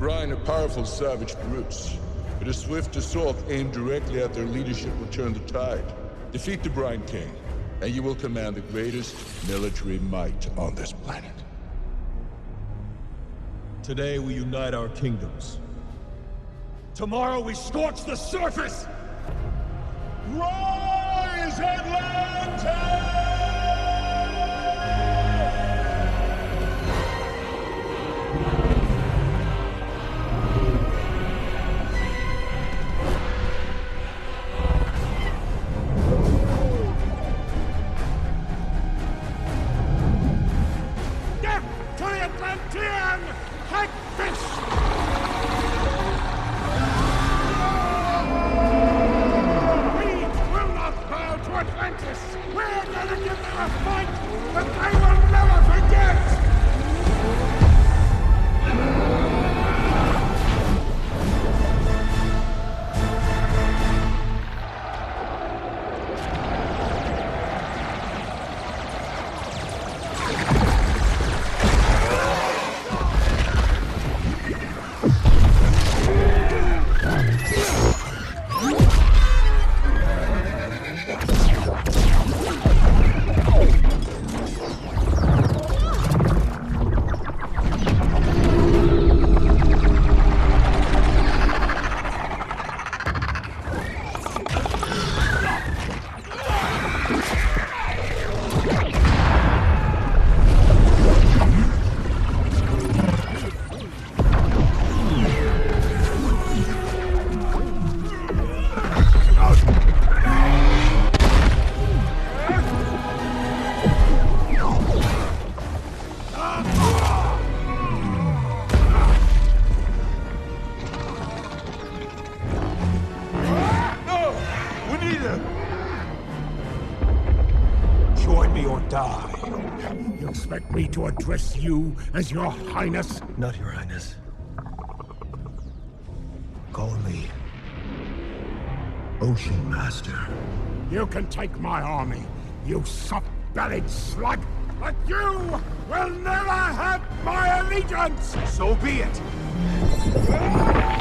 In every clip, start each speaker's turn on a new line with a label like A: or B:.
A: line are powerful savage brutes, but a swift assault aimed directly at their leadership will turn the tide. Defeat the Brine King, and you will command the greatest military might on this planet.
B: Today we unite our kingdoms. Tomorrow we scorch the surface!
A: Rise, Atlanta!
C: Atlantean Hagfish!
B: Me or die.
C: You expect me to address you as your highness?
B: Not your highness. Call me... Ocean Master.
C: You can take my army, you soft-bellied slug, but you will never have my allegiance!
B: So be it!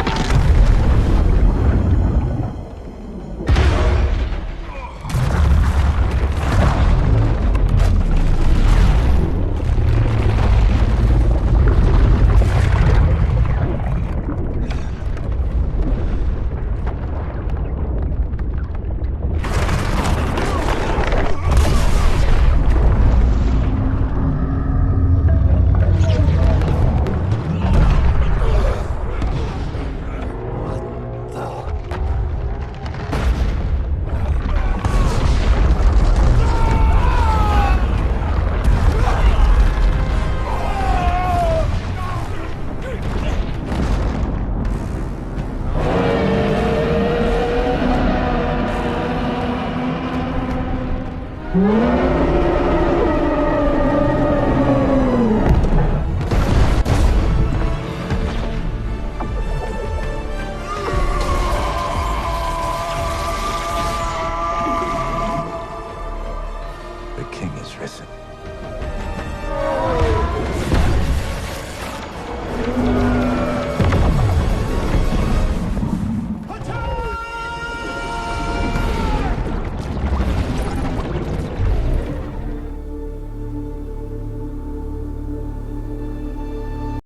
B: Yeah.